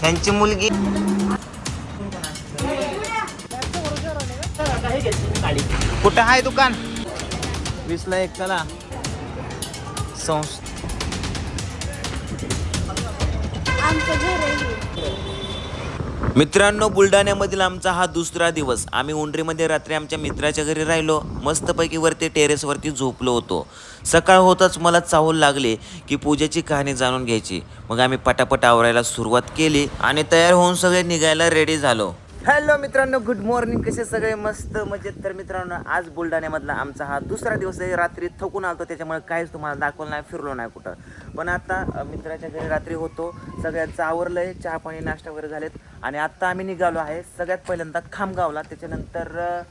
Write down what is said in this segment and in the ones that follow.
त्यांची मुलगी. कुठं आहे दुकान? वीसला एक चला संस मित्रांनो बुलढाण्यामधील आमचा हा दुसरा दिवस. आम्ही उंडरीमध्ये रात्री आमच्या मित्राच्या घरी राहिलो. मस्तपैकी वरती टेरेसवरती झोपलो होतो. सकाळ होताच मला चाहूल लागले की पूजेची कहाणी जाणून घ्यायची. मग आम्ही पटापट आवरायला सुरुवात केली आणि तयार होऊन सगळे निघायला रेडी झालो. हॅलो मित्रांनो गुड मॉर्निंग कसे सगळे? मस्त मजेत. तर मित्रांनो आज बुलढाण्यामधला आमचा हा दुसरा दिवस आहे. रात्री थकून आलतो त्याच्यामुळे काहीच तुम्हाला दाखवलं नाही फिरलो नाही कुठं. पण आता मित्राच्या घरी रात्री होतो. सगळ्यांचं आहे चहा पाणी नाश्ता वगैरे झालेत. आणि आत्ता आम्ही निघालो आहे सगळ्यात पहिल्यांदा खामगावला. त्याच्यानंतर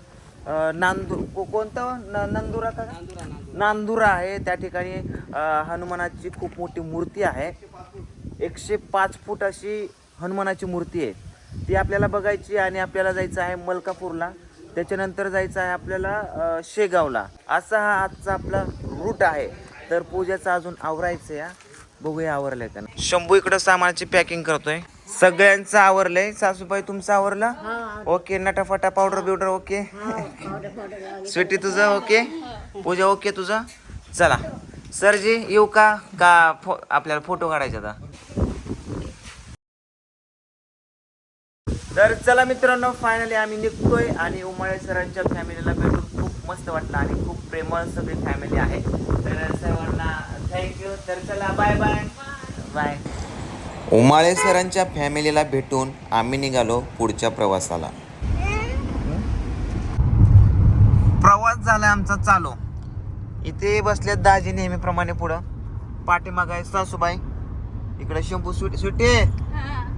नांदूर को- कोणतं? न- नंदुरा का? नांदुरा आहे. त्या ठिकाणी हनुमानाची खूप मोठी मूर्ती आहे. एकशे पाच फूट अशी हनुमानाची मूर्ती आहे. ती आपल्याला बघायची आणि आपल्याला जायचं आहे मलकापूरला. त्याच्यानंतर जायचं आहे आपल्याला शेगावला. असा हा आजचा आपला रूट आहे. तर पूजेचं अजून आवरायचं या बघूया आवरलंय का नाही. शंभू इकडं सामानाची पॅकिंग करतोय. सगळ्यांचं आवरलंय. सासूबाई तुमचं आवरलं? ओके नटाफटा पावडर बिवडर ओके स्वीटी तुझं ओके पूजा ओके तुझं? चला. सरजी येऊ का? का फो आपल्याला फोटो काढायचे आता? तर चला मित्रांनो फायनली आम्ही निघतोय आणि उमाळे सरांच्या फॅमिलीला भेटून खूप मस्त वाटलं आणि खूप प्रेमळ सगळी फॅमिली आहे. तर सर्वांना थँक्यू तर चला बाय बाय बाय उमाळे सरांच्या फॅमिलीला भेटून आम्ही निघालो पुढच्या प्रवासाला. प्रवास झाला आमचा चालू. इथे बसले दाजी नेहमीप्रमाणे पुढं. पाठीमाग आहे सासूबाई. इकडे शंभू सुटी सुटे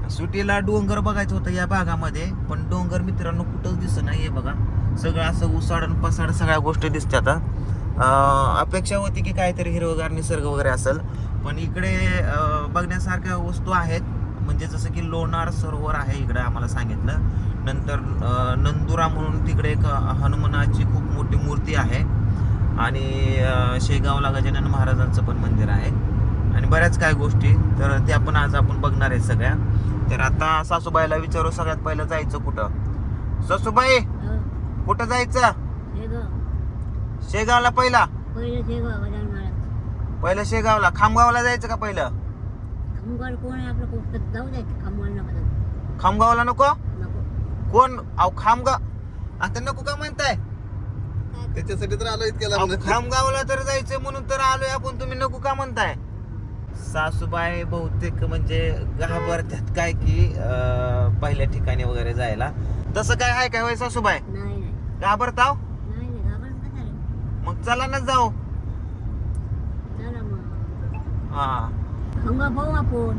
सुटीला डोंगर बघायचं होतं या भागामध्ये पण डोंगर मित्रांनो कुठंच दिसत नाही हे बघा. सगळं असं उसाडण पसाड सगळ्या गोष्टी दिसतात अपेक्षा होती की काहीतरी हिरवगार निसर्ग वगैरे असेल पण इकडे बघण्यासारख्या वस्तू आहेत. म्हणजे जसं की लोणार सरोवर आहे इकडे आम्हाला सांगितलं. नंतर नंदुरा म्हणून तिकडे एक हनुमानाची खूप मोठी मूर्ती आहे. आणि शेगावला गजानन महाराजांचं पण मंदिर आहे. आणि बऱ्याच काय गोष्टी तर त्या पण आज आपण बघणार आहे सगळ्या. तर आता सासूबाईला विचारू सगळ्यात पहिलं जायचं कुठं? सासूबाई कुठं जायचं? शेगावला पहिला? पहिलं शेगावला. खामगावला जायचं का पहिलं? कोण आहे आपलं? कोण? जाऊ द्यायचं? खामगाव नका जाऊ. खामगावला नको? नको. कोण? अहो खामगाव. आता नको का म्हणताय? त्याच्यासाठी तर आलो इतक्या अहो, लांब खामगावला तर जायचं म्हणून तर आलोय आपण. तुम्ही नको का म्हणताय? सासूबाई बहुतेक म्हणजे घाबरतात काय की अं, पहिल्या ठिकाणी वगैरे जायला. तसं काय आहे काय होय सासूबाई? नाही नाही. घाबरताव? नाही नाही घाबरत का झालं. मग चला ना जाऊ. चला मग. हा. खामगाव पाहू आपण.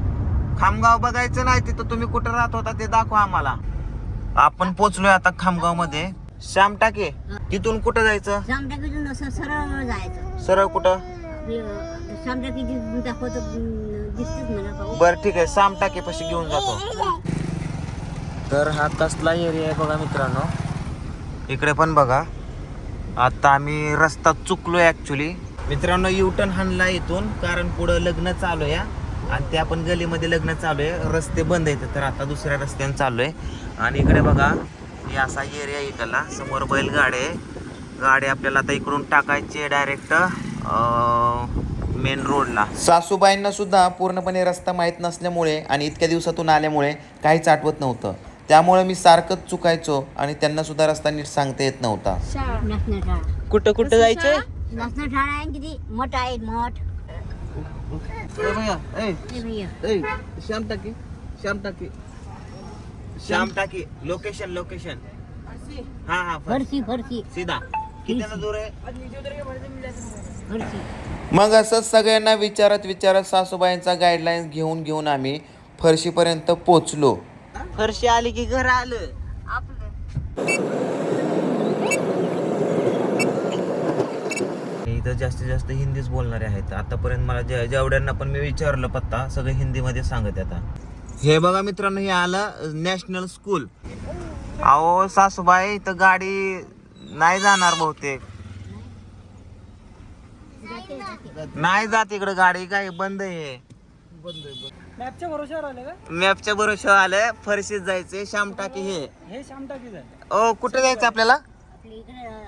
खामगाव बघायचं नाही तिथं तुम्ही कुठं राहत होता ते दाखवा आम्हाला. आपण पोचलोय आता खामगावमध्ये श्याम टाके तिथून कुठं जायचं? असं सरळ जायचं. सरळ कुठं? बरं दाखवतो मला ठीक आहे. साम टाकेपाशी घेऊन जातो. तर हा कसला एरिया आहे बघा मित्रांनो. इकडे पण बघा. आता आम्ही रस्ता चुकलो आहे ॲक्च्युली मित्रांनो युटर्न हाणला इथून कारण पुढं लग्न चालू आहे. आणि ते आपण गलीमध्ये लग्न चालू आहे. रस्ते बंद आहेत तर आता दुसऱ्या रस्त्याने चालू आहे. आणि इकडे बघा हे असा एरिया इकडला समोर बैलगाडी आहे. गाडी आपल्याला आता इकडून टाकायची डायरेक्ट मेन रोडला. सासूबाईंना सुद्धा पूर्णपणे रस्ता माहीत नसल्यामुळे आणि इतक्या दिवसातून आल्यामुळे काहीच आठवत नव्हतं. त्यामुळे मी सारखंच चुकायचो आणि त्यांना सुद्धा रस्ता नीट सांगता येत नव्हता. कुठं कुठं जायचंय? आहे किती मठ आहे मठ. श्याम टाकी श्याम टाकी. श्याम टाकी लोकेशन लोकेशन हा हा फर- फरशी फरशी. सीधा. किती दूर आहे? मग असंच सगळ्यांना विचारत विचारत सासूबाईंचा गाईडलाईन्स घेऊन घेऊन आम्ही फरशीपर्यंत पोचलो. फरशी आली की घर आलं. इथं जास्तीत जास्त हिंदीच बोलणारे आहेत. आतापर्यंत मला जे जेवढ्यांना पण मी विचारलं पत्ता सगळे हिंदीमध्ये सांगत आता. हे बघा मित्रांनो हे आलं नॅशनल स्कूल. अहो सासूबाई इथं गाडी नाही जाणार बहुतेक. नाही जात इकडे गाडी काय बंद आहे. बंद आहे बंद मॅपच्या भरोश्यावर आले का? मॅपच्या बरोबर आलं फरशीत जायचंय श्याम टाकी हे. हे ओ कुठे जायचं आपल्याला?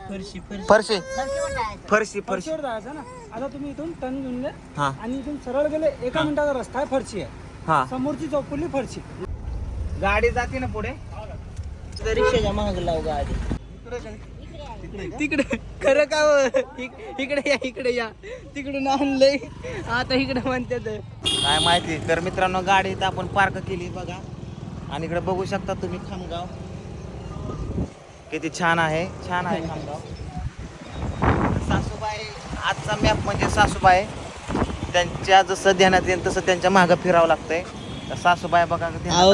फरशी फरशी. फरशी. फरशीवर जायचं. फरशी फरशी. फरशीवर जायचं ना. आता तुम्ही इथून टर्न घेऊन हा. आणि इथून सरळ गेले एका मिनिटाचा रस्ता आहे फरशी आहे. हा. समोरची चौकुली फरशी. गाडी जाते ना पुढे? रिक्षाच्या महाग लाव गाडी. तिकडे खरं का हो? इक- इकडे या इकडे या. तिकडून आणलंय आता इकडे म्हणतात काय माहिती तर मित्रांनो गाडी इथं आपण पार्क केली बघा. आणि इकडे बघू शकता तुम्ही खामगाव. किती छान आहे. छान आहे खामगाव. सासूबाई आजचा मॅप म्हणजे सासूबाई. त्यांच्या जसं ध्यानात येईल तसं त्यांच्या मागं फिरावं लागतंय. तर सासूबाई बघा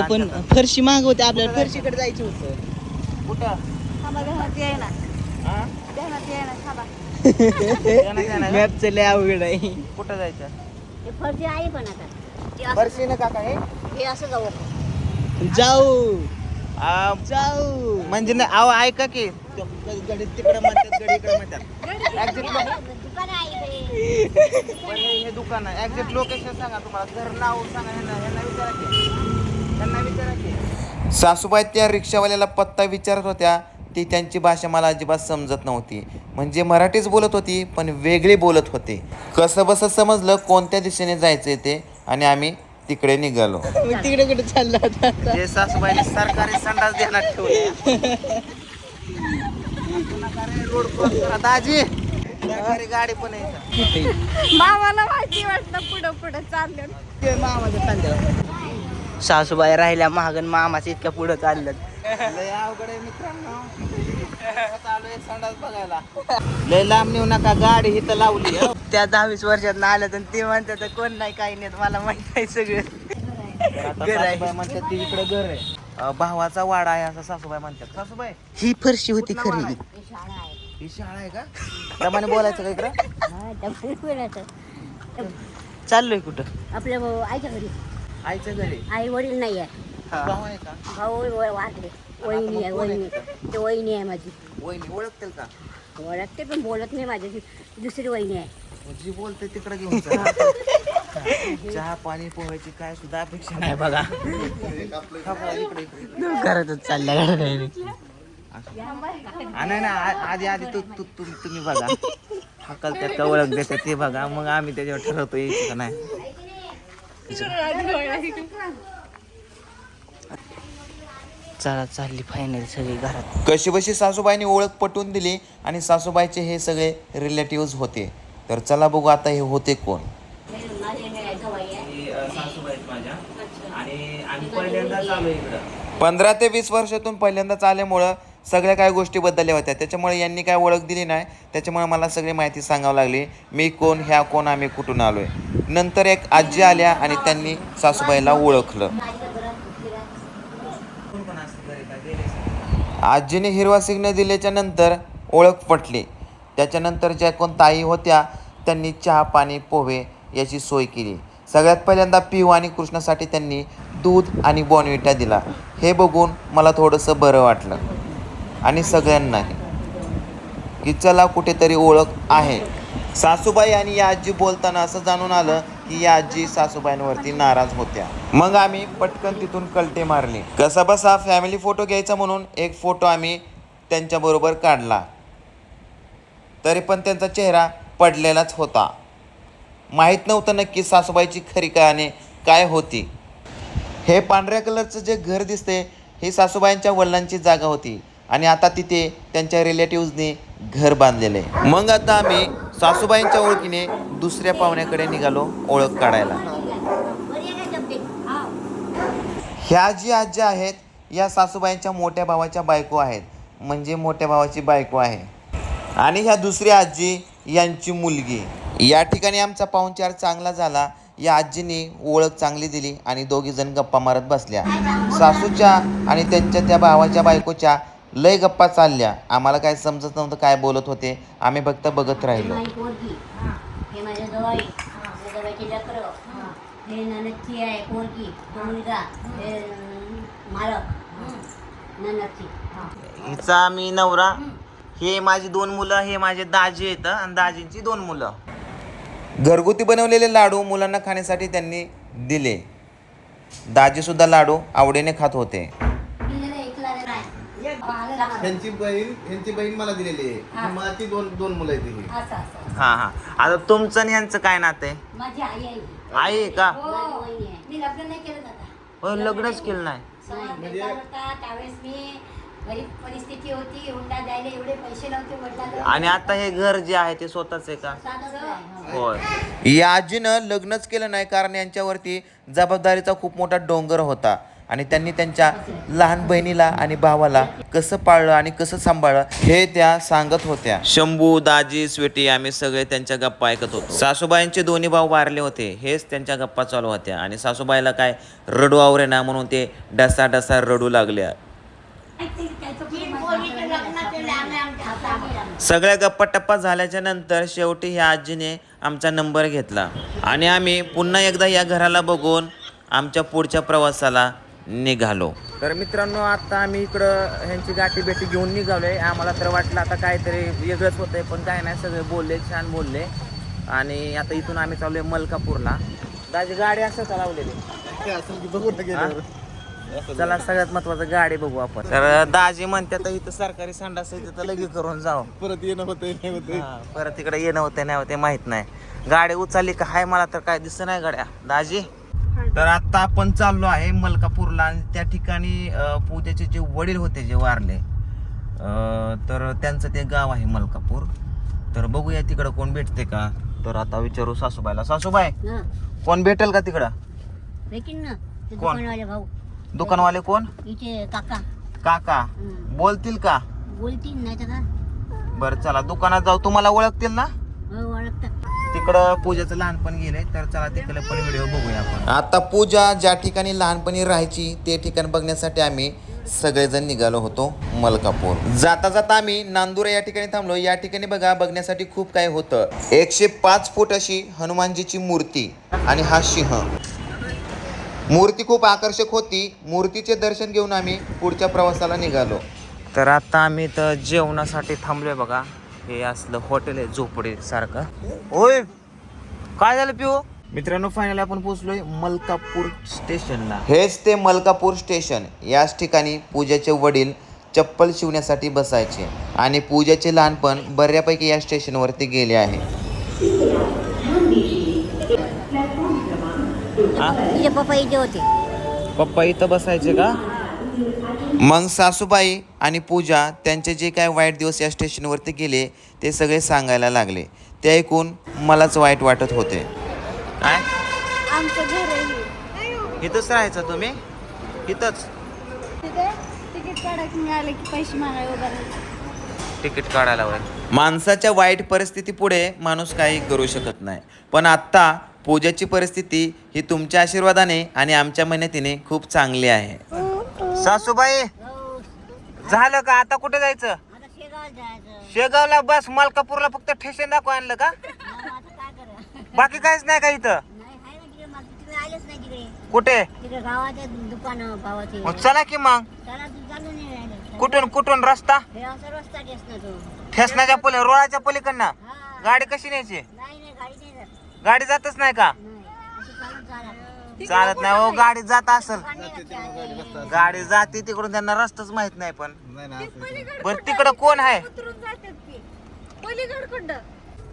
पण. फरशी महाग होते आपल्याला फरशीकडे जायचं होतं. कुठं? मॅपचं लय अवघड आहे. कुठं जायचं? हे फरशी आहे पण आता. ते असं- बरशी ना काका हे? हे असं जाऊ. आपण. जाऊ. आ, जाऊ. म्हणजे ना अहो ऐका की. गडी तिकडे म्हणतात गडी इकडे म्हणतात. दुकान आहे इथे. पण हे हे दुकान आहे. एक्झॅक्ट लोकेशन सांगा तुम्हाला. घर नाव सांगा ह्यांना ह्यांना विचारा की. ह्यांना विचारा की. सासूबाई त्या रिक्षावाल्याला पत्ता विचारत होत्या ती त्यांची भाषा मला अजिबात समजत नव्हती. म्हणजे मराठीच बोलत होती पण वेगळी बोलत होते. कसं बसं समजलं कोणत्या दिशेने जायचं ते आणि आम्ही तिकडे निघालो. तिकडे कुठे चालला होता? जे सासूबाईने सरकारी संडास ठेवले. रोड क्रॉस करा दाजी सरकारी गाडी पण आहे. मामाला माहिती वाटतं पुढं पुढं चाललं. ते मामाच्या चाललं. सासूबाई राहिल्या महागन मामाच्या इतक्या पुढं चाललं. लय अवघड आहे मित्रांनो. चालू संडास बघायला. लय लांब नेऊ नका गाडी इथं लावली हं. त्या दहावीस वर्षात आलं तर ते म्हणतात तर कोण नाही काही नाही मला माहीत आहे सगळं. घर आहे. म्हणतात ती इकडे घर आहे. भावाचा वाडा आहे असं सासूबाई म्हणतात. सासूबाई ही फरशी होती खरी? हे शाळा आहे. ही शाळा आहे का? दमाने बोलायचं का इकडं? हा. चाललोय कुठं? आपल्या भाऊ आईच्या घरी. आईच्या घरी? आई वडील नाही आहे. भाऊ आहे का? भाऊ वहिनी आहे वहिनी ते वहिनी आहे माझी. वहिनी ओळखतील का? ओळखते पण बोलत नाही माझ्याशी. दुसरी वहिनी आहे. जी बोलते तिकडे घेऊन चला. चहा पाणी पोहायची काय सुद्धा अपेक्षा नाही बघा. हा, बघा, इकडे इकडे घरातच चालल्या गाड्या नाही ना आधी आधी तू तू तू तुम्ही बघा. हकल त्यात का ओळख देते ते बघा. मग आम्ही त्याच्यावर ठरवतो यायचं का नाही? चला चालली फायनल सगळी घरात. कशी बशी सासूबाईंनी ओळख पटवून दिली आणि सासूबाईचे हे सगळे रिलेटिव्ह होते. तर चला बघू आता हे होते कोण. पंधरा ते वीस वर्षातून पहिल्यांदाच आल्यामुळं सगळ्या काही गोष्टी बदलल्या होत्या. त्याच्यामुळे यांनी काय ओळख दिली नाही. त्याच्यामुळे मला सगळी माहिती सांगावं लागली. मी कोण ह्या कोण आम्ही कुठून आलोय. नंतर एक आजी आल्या आणि त्यांनी सासूबाईला ओळखलं. आजीने हिरवा सिग्नल दिल्याच्या नंतर ओळख पटली. त्याच्यानंतर ज्या कोण ताई होत्या त्यांनी चहा पाणी पोहे याची सोय केली. सगळ्यात पहिल्यांदा पिऊ आणि कृष्णासाठी त्यांनी दूध आणि बॉनविटा दिला. हे बघून मला थोडंसं बरं वाटलं. आणि सगळ्यांनाही की चला कुठेतरी ओळख आहे. सासूबाई आणि या आजी बोलताना असं जाणून आलं की या आजी सासूबाईंवरती नाराज होत्या. मग आम्ही पटकन तिथून कलटे मारले. कसा बसा फॅमिली फोटो घ्यायचा म्हणून एक फोटो आम्ही त्यांच्याबरोबर काढला. तरी पण त्यांचा चेहरा पडलेलाच होता. माहीत नव्हतं नक्की सासूबाईची खरी कहाणी काय होती. हे पांढऱ्या कलरचं जे घर दिसते ही सासूबाईंच्या वडिलांची जागा होती. आणि आता तिथे त्यांच्या रिलेटिव्हजने घर बांधलेलं आहे. मग आता आम्ही सासूबाईंच्या ओळखीने दुसऱ्या पाहुण्याकडे निघालो ओळख काढायला. ह्या जी आज्या आहेत या सासूबाईंच्या मोठ्या भावाच्या बायको आहेत. म्हणजे मोठ्या भावाची बायको आहे. आणि ह्या दुसरी आजी यांची मुलगी. या ठिकाणी आमचा पाहुणचार चांगला झाला. या आजीने ओळख चांगली दिली आणि दोघी जण गप्पा मारत बसल्या. सासूच्या आणि त्यांच्या त्या भावाच्या बायकोच्या लय गप्पा चालल्या. आम्हाला काय समजत नव्हतं काय बोलत होते. आम्ही फक्त बघत राहिलो. माझी पोरगी हे. माझे जवाई माझ्या जवाईची लेकरं. हे. ननदची आहे पोरगी. तो मुलगा. हे अं, मालक. ननदची. हिचा मी नवरा. हे माझी दोन मुलं हे माझे दाजी आहेत आणि दाजींची दोन मुलं. घरगुती बनवलेले लाडू मुलांना खाण्यासाठी त्यांनी दिले. दाजीसुद्धा लाडू आवडीने खात होते. ह्यांची बहीण ह्यांची बहीण मला दिलेली आहे. ही. माझी दोन दोन मुलं आहेत ही. असं असं हा हा. आता तुमचं आणि यांचं काय नातं आहे? माझी आई आहे. ही. आई आहे का? आहे. मी लग्न नाही केलं दादा. हो, लग्नच केलं नाही. होता. त्यावेळेस मी गरीब परिस्थिती होती. हुंडा द्यायला एवढे पैसे नव्हते वडिलांकडे. आणि आता हे घर जे आहे ते स्वतःच आहे का? आहे, हो. होय. या आजीनं लग्नच केलं नाही कारण यांच्यावरती जबाबदारीचा खूप मोठा डोंगर होता. आणि त्यांनी त्यांच्या लहान बहिणीला आणि भावाला कसं पाळलं आणि कसं सांभाळलं हे त्या सांगत होत्या. शंभू दाजी स्वीटी आम्ही सगळे त्यांच्या गप्पा ऐकत होतो. सासूबाईंचे दोन्ही भाऊ वारले होते हेच त्यांच्या गप्पा चालू होत्या. आणि सासूबाईला काय रडू आवरे ना म्हणून ते डसा डसा रडू लागल्या. सगळ्या गप्पा टप्पा झाल्याच्यानंतर शेवटी ह्या आजीने आमचा नंबर घेतला. आणि आम्ही पुन्हा एकदा या घराला बघून आमच्या पुढच्या प्रवासाला निघालो. तर मित्रांनो आता आम्ही इकडं ह्यांची गाठी भेटी घेऊन निघालोय. आम्हाला तर वाटलं आता काहीतरी वेगळंच होतंय पण काय नाही सगळे बोलले छान बोलले. आणि आता इथून आम्ही चाललोय मलकापूरला. दाजी गाडी असं चालवलेली चला सगळ्यात महत्वाचं गाडी बघू आपण. तर दाजी म्हणते आता इथं सरकारी संडास आहे तिथं लगेच करून जाऊ. परत येणं होतंय नाही होतंय. हा, परत तिकडे येणं होते नाही होते माहीत नाही. गाडी उचलली का हाय मला तर काय दिसत नाही गाड्या. दाजी? तर आता आपण चाललो आहे मलकापूरला आणि त्या ठिकाणी पूजेचे जे वडील होते जे वारले तर त्यांचं ते गाव आहे मलकापूर. तर बघूया तिकडं कोण भेटते का? तर आता विचारू सासूबाईला. सासूबाई हं. कोण भेटेल का तिकडं? कोण? दुकानवाले भाऊ. दुकानवाले कोण? काका. काका. बोलतील का? बोलतील नाही बरं चला. दुकानात जाऊ. तुम्हाला ओळखतील ना? हो ओळखतात. तिकडं पूजाचं लहानपण गेलंय तर चला तिकडे पण व्हिडिओ बघूया आपण. आता पूजा ज्या ठिकाणी लहानपणी राहायची ते ठिकाण बघण्यासाठी आम्ही सगळेजण निघालो होतो मलकापूर. जाता जाता आम्ही नांदुरा या ठिकाणी थांबलो. या ठिकाणी बघा बघण्यासाठी खूप काही होतं. एकशे पाच फूट अशी हनुमानजीची मूर्ती आणि हा सिंह. मूर्ती खूप आकर्षक होती. मूर्तीचे दर्शन घेऊन आम्ही पुढच्या प्रवासाला निघालो. तर आता आम्ही तर जेवणासाठी थांबलोय बघा. हे असलं हॉटेल आहे झोपडी सारखं होय काय झालं पिओ? मित्रांनो फायनल आपण पोहोचलोय मलकापूर स्टेशनला. हेच ते मलकापूर स्टेशन. याच ठिकाणी पूजाचे वडील चप्पल शिवण्यासाठी बसायचे आणि पूजाचे लहानपण बऱ्यापैकी या स्टेशनवरती गेले आहे. पप्पा इथे होते. पप्पा इथं बसायचे का? मग सासूबाई आणि पूजा त्यांचे जे काय वाईट दिवस या स्टेशनवरती गेले ते सगळे सांगायला लागले. ते ऐकून मलाच वाईट वाटत होते. काय? आमचं घर आहे इथंच राहायचं तुम्ही? इथंच? तिकीट काढायला वगैरे. माणसाच्या वाईट परिस्थितीपुढे माणूस काही करू शकत नाही. पण आत्ता पूजाची परिस्थिती ही तुमच्या आशीर्वादाने आणि आमच्या मेहनतीने खूप चांगली आहे. सासूबाई झालं का? आता कुठे जायचं? शेगावला बस मलकापूरला फक्त ठेशन दाखव आणलं का? बाकी काहीच नाही का इथं? कुठे? चला की मग. कुठून कुठून रस्ता? ठेसनाच्या पली रोडाच्या पलीकडनं? गाडी कशी न्यायची? गाडी जातच नाही का? चालत नाही हो गाडी जात असल. गाडी जाते तिकडून त्यांना रस्ताच माहीत नाही पण. नाही ना असं बर तिकडं कोण आहे? उतरून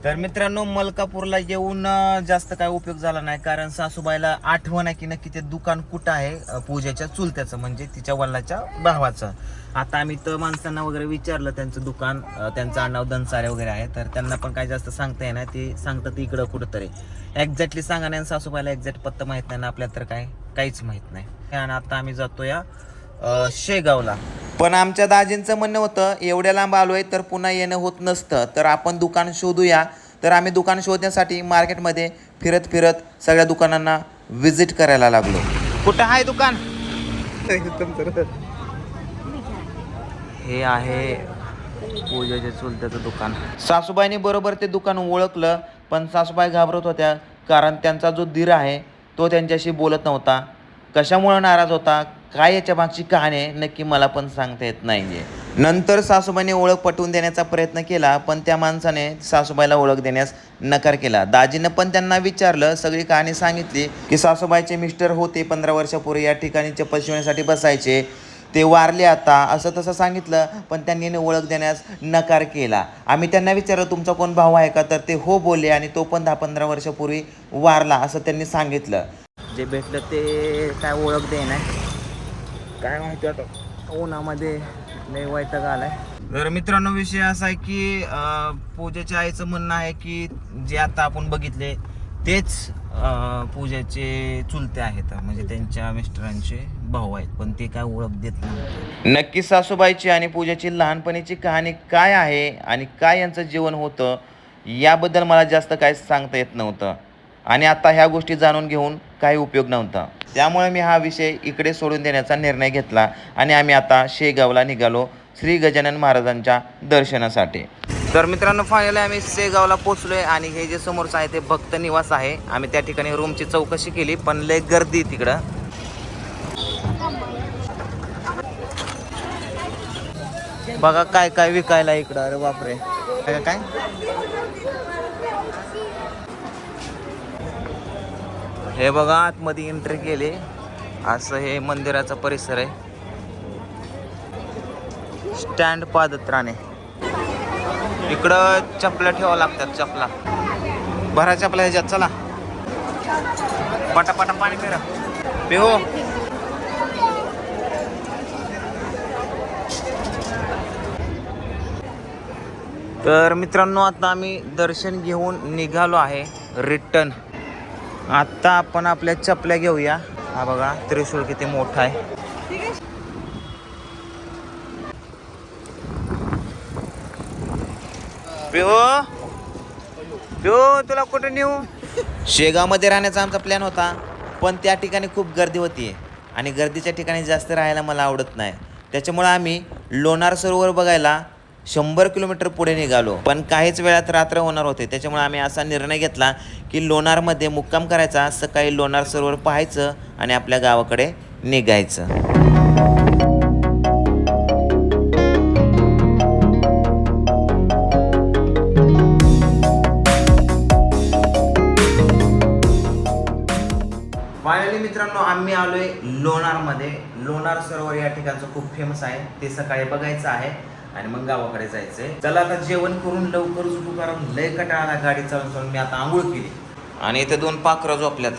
तर मित्रांनो मलकापूरला येऊन जास्त काय उपयोग झाला नाही कारण सासूबाईला आठवण आहे की नक्की ते दुकान कुठं आहे पूजेच्या चुलत्याचं म्हणजे तिच्या वल्लाच्या भावाचं. आता आम्ही तर माणसांना वगैरे विचारलं त्यांचं दुकान त्यांचं आडनाव दनसारे वगैरे आहे तर त्यांना पण काय जास्त सांगता येणार ते सांगतात इकडं कुठंतरी. एक्झॅक्टली सांगा नाही आणि सासूबाईला एक्झॅक्ट पत्ता माहीत नाही ना आपल्याला तर काय काहीच माहीत नाही. आणि आता आम्ही जातो या शेगावला. पण आमच्या दाजींचं म्हणणं होतं एवढ्या लांब आलोय तर पुन्हा येणं होत नसतं. तर आपण दुकान शोधूया. तर आम्ही दुकान शोधण्यासाठी मार्केटमध्ये फिरत फिरत सगळ्या दुकानांना व्हिजिट करायला लागलो. कुठं आहे दुकान? हे आहे पूजेचे चुलत्याचं दुकान. सासूबाईने बरोबर ते दुकान ओळखलं पण सासूबाई घाबरत होत्या कारण त्यांचा जो धीर आहे तो त्यांच्याशी बोलत नव्हता. कशामुळं नाराज होता? काय याच्या मागची कहाणी आहे? नक्की मला पण सांगता येत नाही आहे नंतर सासूबाईने ओळख पटवून देण्याचा प्रयत्न केला पण त्या माणसाने सासूबाईला ओळख देण्यास नकार केला. दाजीनं पण त्यांना विचारलं सगळी कहाणी सांगितली की सासूबाईचे मिस्टर होते पंधरा वर्षापूर्वी या ठिकाणी चप्पल शिवण्यासाठी बसायचे. ते वारले आता असं तसं सांगितलं पण त्यांनी ओळख देण्यास नकार केला. आम्ही त्यांना विचारलं तुमचा कोण भाऊ आहे का? तर ते हो बोलले आणि तो पण दहा पंधरा वर्षापूर्वी वारला असं त्यांनी सांगितलं. जे भेटलं ते काय ओळख दे नाही. काय माहिती आता. उन्हामध्ये लय वैताग आलाय तर मित्रांनो विषय असा आहे की पूजाच्या आईचं म्हणणं आहे की जे आता आपण बघितले तेच पूजाचे चुलते आहेत. म्हणजे त्यांच्या मिस्टरांचे भाऊ आहेत पण ते काय ओळख देत नाही. नक्की सासूबाईची आणि पूजाची लहानपणीची कहाणी काय आहे आणि काय यांचं जीवन होतं याबद्दल मला जास्त काय सांगता येत नव्हतं. आणि आता ह्या गोष्टी जाणून घेऊन काही उपयोग नव्हता. त्यामुळे मी हा विषय इकडे सोडून देण्याचा निर्णय घेतला आणि आम्ही आता शेगावला निघालो श्री गजानन महाराजांच्या दर्शनासाठी. तर मित्रांनो फायनली आम्ही शेगावला पोचलोय आणि हे जे समोरचं आहे ते भक्त निवास आहे. आम्ही त्या ठिकाणी रूमची चौकशी केली पण लय गर्दी आहे तिकडं. बघा काय काय विकायला इकडं. अरे बापरे. काय? हे बघा आतमध्ये एंट्री केली. असं हे मंदिराचा परिसर आहे. स्टँड पादत्राणे. इकडं चपला ठेवा लागतात चपला. भरा चपला ह्याच्यात चला. पटापटा पाणी फिरा पिहो तर मित्रांनो आता आम्ही दर्शन घेऊन निघालो आहे रिटर्न. आत्ता आपण आपल्या चपल्या घेऊया. हा बघा त्रिशूळ किती मोठा आहे. प्यो प्यो तुला कुठे नेऊ? शेगावमध्ये राहण्याचा आमचा प्लॅन होता पण त्या ठिकाणी खूप गर्दी होती आणि गर्दीच्या ठिकाणी जास्त राहायला मला आवडत नाही. त्याच्यामुळे आम्ही लोणार सरोवर बघायला शंभर किलोमीटर पुढे निघालो. पण काहीच वेळात रात्र होणार होते. त्याच्यामुळे आम्ही असा निर्णय घेतला की लोणारमध्ये मुक्काम करायचा. सकाळी लोणार सरोवर पाहायचं आणि आपल्या गावाकडे निघायचं. फायनली मित्रांनो आम्ही आलोय लोणारमध्ये. लोणार सरोवर या ठिकाणचं खूप फेमस आहे. ते सकाळी बघायचं आहे. आणि मग गावाकडे जायचंय. चला आता जेवण करून लवकर झोपू कारण लय कटाळा गाडी चालून चालून मी आता आंघोळ केली. आणि इथे दोन पाखरं झोपल्यात.